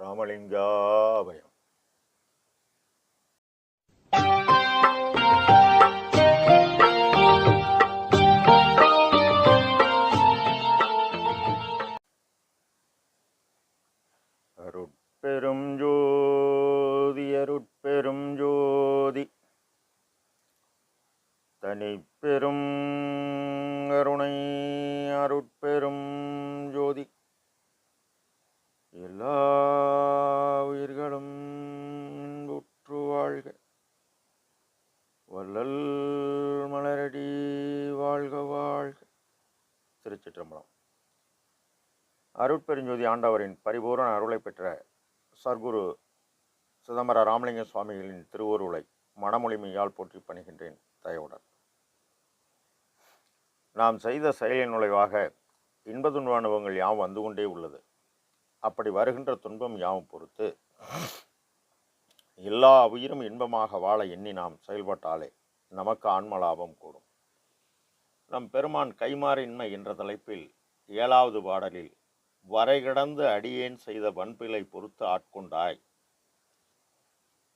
ராமலிங்காபயம் அருட்பெரும் ஜோதி அருட்பெரும் ஜோதி. தனிப்பெரும் அருணை அருட்பெரும் ஜோதி. எல்லா அருட்பெருஞ்சோதி ஆண்டவரின் பரிபூரண அருளை பெற்ற சர்க்குரு சிதம்பர ராமலிங்க சுவாமிகளின் திருவருளை மனமொழிமையால் போற்றி பணிகின்றேன் தயவுடன். நாம் செய்த செயலின் நுழைவாக இன்ப துன்ப அனுபவங்கள் யாவும் வந்து கொண்டே உள்ளது. அப்படி வருகின்ற துன்பம் யாவும் பொறுத்து எல்லா உயிரும் இன்பமாக வாழ எண்ணி நாம் செயல்பட்டாலே நமக்கு ஆன்மலாபம் கூடும். நம் பெருமான் கைமாறின்மை என்ற தலைப்பில் ஏழாவது பாடலில் வரை கடந்து அடியேன் செய்த வன்பிலை பொறுத்து ஆட்கொண்டாய்.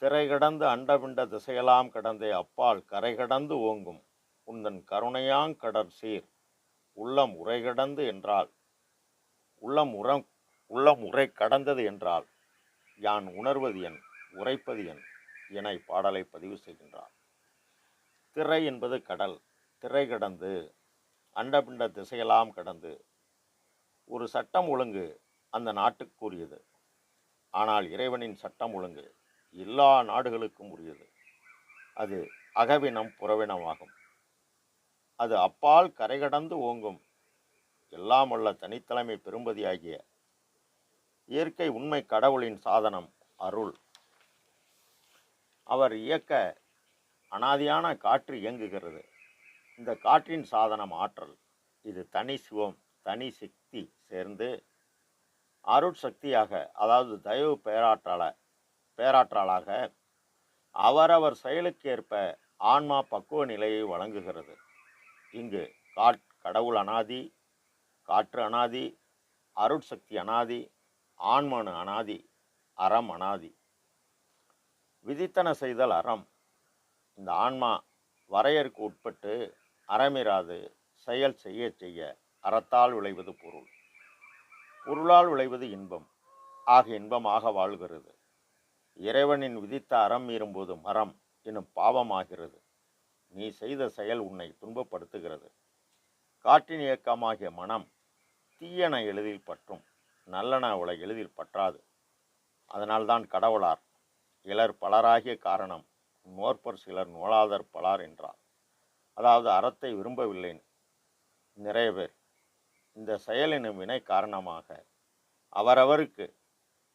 திரை கடந்து அண்டபிண்ட திசையெல்லாம் கடந்தே அப்பால் கரை கடந்து ஓங்கும். உந்தன் கருணையாங் கடற் சீர் உள்ளம் உரை கடந்து என்றால் உள்ளம் உரம் உள்ளம் உரை கடந்தது என்றால் யான் உணர்வது என் உரைப்பது என் என பாடலை பதிவு செய்கின்றார் திரை என்பது கடல் திரை கடந்து அண்டபிண்ட திசையெல்லாம் கடந்து ஒரு சட்டம் ஒழுங்கு அந்த நாட்டுக்குரியது ஆனால் இறைவனின் சட்டம் ஒழுங்கு எல்லா நாடுகளுக்கும் உரியது. அது அகவினம் புறவினமாகும். அது அப்பால் கரை கடந்து ஓங்கும். எல்லாம் உள்ள தனித்தலைமை பெரும்பதியாகிய இயற்கை உண்மை கடவுளின் சாதனம் அருள். அவர் இயக்க அனாதியான காற்று இயங்குகிறது. இந்த காற்றின் சாதனம் ஆற்றல். இது தனி சிவம். தனி சக்தி சேர்ந்து அருட்சக்தியாக அதாவது தயவு பேராற்றால பேராற்றலாக அவரவர் செயலுக்கேற்ப ஆன்மா பக்குவ நிலையை வழங்குகிறது. இங்கு காட் கடவுள் அனாதி காற்று அனாதி அருட்சக்தி அனாதி ஆன்மனு அனாதி அறம் அனாதி. விதித்தன செய்தல் அறம். இந்த ஆன்மா வரையறுக்கு உட்பட்டு அறமிராது செயல் செய்ய செய்ய அறத்தால் விளைவது பொருள். பொருளால் விளைவது இன்பம். ஆக இன்பமாக வாழ்கிறது. இறைவனின் விதித்த அறம் மீறும்போது மரம் எனும் பாவமாகிறது. நீ செய்த செயல் உன்னை துன்பப்படுத்துகிறது. காற்றின் இயக்கமாகிய மனம் தீயன எளிதில் பற்றும் நல்லன அவளை எளிதில் பற்றாது. அதனால்தான் கடவுளார் இலர் பலராகிய காரணம் நோற்பர் சிலர் நோலாதர் பலார் என்றார். அதாவது அறத்தை விரும்பவில்லை நிறைய பேர். இந்த செயலினும் வினை காரணமாக அவரவருக்கு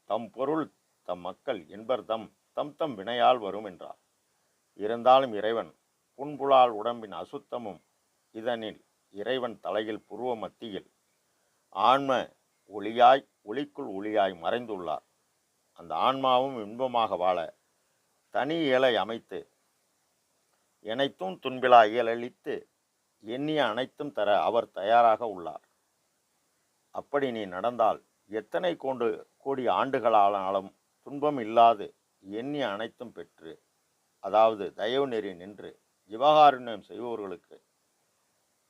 தம் பொருள் தம் மக்கள் என்பர் தம் தம் தம் வினையால் வரும் என்றார். இருந்தாலும் இறைவன் புண்புலால் உடம்பின் அசுத்தமும் இதனில் இறைவன் தலையில் புருவ மத்தியில் ஆன்ம ஒளியாய் ஒளிக்குள் ஒளியாய் மறைந்துள்ளார். அந்த ஆன்மாவும் இன்பமாக வாழ தனி இயலை அமைத்து எனைத்தும் துன்பிலா இயலளித்து எண்ணிய அனைத்தும் தர அவர் தயாராக உள்ளார். அப்படி நீ நடந்தால் எத்தனை கொண்டு கோடி ஆண்டுகளானாலும் துன்பம் இல்லாது எண்ணி அனைத்தும் பெற்று அதாவது தயவு நெறி நின்று ஜிவகாருண்யம் செய்பவர்களுக்கு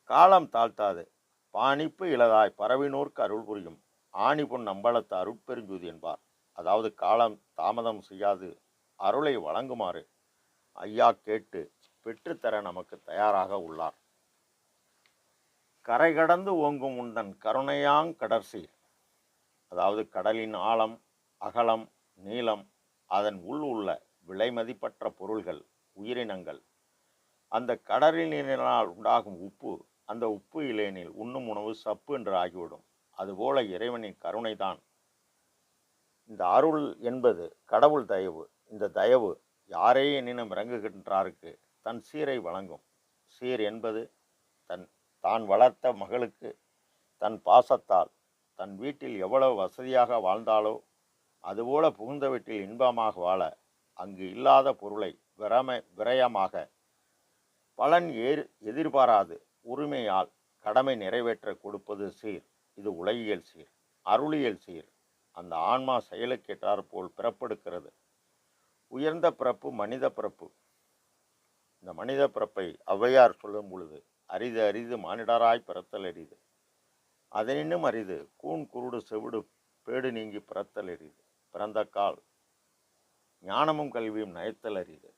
காலம் தாழ்த்தாது. பாணிப்பு இளதாய் பரவினோர்க்கு அருள் புரியும். ஆணி பொன் அம்பலத்து அருட்பெருஞ்சூதி என்பார். அதாவது காலம் தாமதம் செய்யாது அருளை வழங்குமாறு ஐயா கேட்டு பெற்றுத்தர நமக்கு தயாராக உள்ளார். கரை கடந்து ஓங்கும் உந்தன் கருணையாங் கடற்சீர். அதாவது கடலின் ஆழம் அகலம் நீளம் அதன் உள் உள்ள விலைமதிப்பற்ற பொருள்கள் உயிரினங்கள். அந்த கடலில் நீரினால் உண்டாகும் உப்பு அந்த உப்பு இளைனில் உண்ணும் உணவு சப்பு என்று ஆகிவிடும். அதுபோல இறைவனின் கருணைதான். இந்த அருள் என்பது கடவுள் தயவு. இந்த தயவு யாரே எனினும் இறங்குகின்றாருக்கு தன் சீரை வழங்கும். சீர் என்பது தன் தான் வளர்த்த மகளுக்கு தன் பாசத்தால் தன் வீட்டில் எவ்வளவு வசதியாக வாழ்ந்தாலோ அதுபோல புகுந்த வீட்டில் இன்பமாக வாழ அங்கு இல்லாத பொருளை விரம விரயமாக பலன் ஏர் எதிர்பாராது. உரிமையால் கடமை நிறைவேற்ற கொடுப்பது சீர். இது உலகியல் சீர். அருளியல் சீர். அந்த ஆன்மா செயலுக்கேற்றாற் போல் பிறப்பெடுக்கிறது. உயர்ந்த பிறப்பு மனித பிறப்பு. இந்த மனித பிறப்பை ஔவையார் சொல்லும் பொழுது அரிது அரிது மானிடராய் பிறத்தல் அரிது அதனினும் அரிது கூன் குருடு செவிடு பேடு நீங்கி பிறத்தல் அரிது பிறந்த கால் ஞானமும் கல்வியும் நயத்தல் அரிது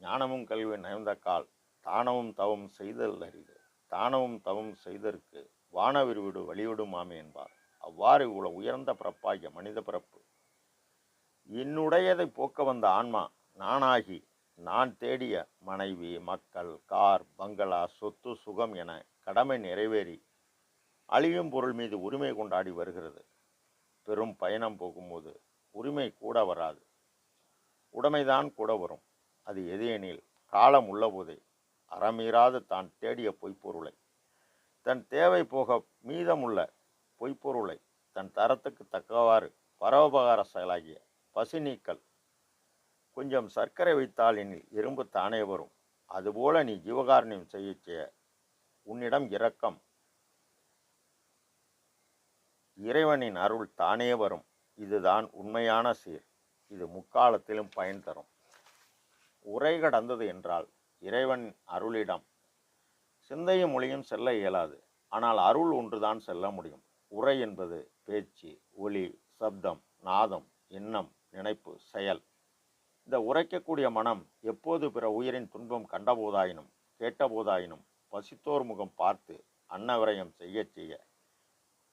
ஞானமும் கல்வியும் நயந்த கால் தானமும் தவம் செய்தல் அரிது தானமும் தவம் செய்தற்கு வானவிரிவிடு வழிவிடு மாமே என்பார். அவ்வாறு இவ்வளவு உயர்ந்த பிறப்பாகிய மனித பிறப்பு. என்னுடையதை போக்க வந்த ஆன்மா நானாகி நான் தேடிய மனைவி மக்கள் கார் பங்களா சொத்து சுகம் என கடமை நிறைவேறி அழியும் பொருள் மீது உரிமை கொண்டாடி வருகிறது. பெரும் பயணம் போகும்போது உரிமை கூட வராது. உடைமைதான் கூட வரும். அது எது எனில் காலம் உள்ளபோதே அறமீறாது தான் தேடிய பொய்ப்பொருளை. தன் தேவை போக மீதமுள்ள பொய்ப்பொருளை தன் தரத்துக்கு தக்கவாறு பரோபகார செயலாகிய பசி நீக்கல் கொஞ்சம் சர்க்கரை வைத்தால் எனில் இரும்பு தானே வரும். அதுபோல நீ ஜீவகாரணியம் செய்ய செய்ய. உன்னிடம் இரக்கம். இறைவனின் அருள் தானே வரும். இதுதான் உண்மையான சீர். இது முக்காலத்திலும் பயன் தரும். உரை கடந்தது என்றால் இறைவன் அருளிடம். சிந்தையும் மொழியும் செல்ல இயலாது. ஆனால் அருள் ஒன்றுதான் செல்ல முடியும். உரை என்பது பேச்சு ஒலி சப்தம் நாதம் எண்ணம் நினைப்பு செயல். இந்த உரைக்கக்கூடிய மனம் எப்போது பிற உயிரின் துன்பம் கண்டபோதாயினும் கேட்டபோதாயினும் பசித்தோர் முகம் பார்த்து அன்னவிரயம் செய்ய செய்ய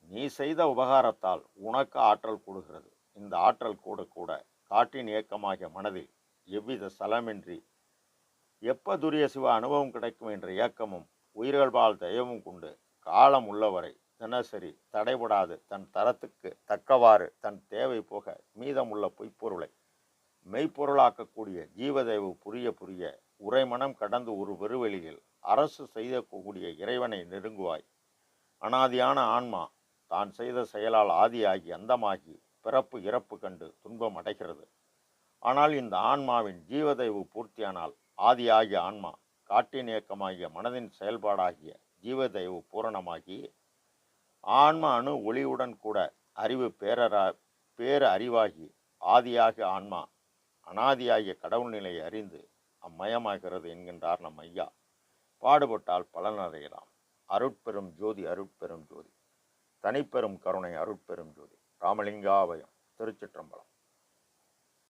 நீ செய்த உபகாரத்தால் உனக்கு ஆற்றல் கூடுகிறது. இந்த ஆற்றல் கூட கூட காட்டின் இயக்கமாகிய மனதில் எவ்வித சலமின்றி எப்ப துரிய சிவ அனுபவம் கிடைக்கும் என்ற இயக்கமும் உயிர்கள்பால் தயவும் கொண்டு காலம் உள்ளவரை தினசரி தடைபடாது தன் தரத்துக்கு தக்கவாறு தன் தேவை போக மீதமுள்ள பொய்ப்பொருளை மெய்ப்பொருளாக்கக்கூடிய ஜீவதேவு புரிய புரிய உரைமனம் கடந்து ஒரு பெருவெளியில் அரசு செய்யக்கூடிய இறைவனை நெருங்குவாய். அனாதியான ஆன்மா தான் செய்த செயலால் ஆதியாகி அந்தமாகி பிறப்பு இறப்பு கண்டு துன்பம் அடைகிறது. ஆனால் இந்த ஆன்மாவின் ஜீவதேவு பூர்த்தியானால் ஆதியாகிய ஆன்மா காட்டின் இயக்கமாகிய மனதின் செயல்பாடாகிய ஜீவதைவு பூரணமாகி ஆன்ம அணு ஒளியுடன் கூட அறிவு பேரரா பேர அறிவாகி ஆதியாகிய ஆன்மா அனாதியாகிய கடவுள் நிலையை அறிந்து அம்மயமாகிறது என்கின்றார் நம் ஐயா. பாடுபட்டால் பலன் அடையலாம். அருட்பெரும் ஜோதி அருட்பெரும் ஜோதி. தனிப்பெரும் கருணை அருட்பெரும் ஜோதி. ராமலிங்காவயம் திருச்சிற்றம்பலம்.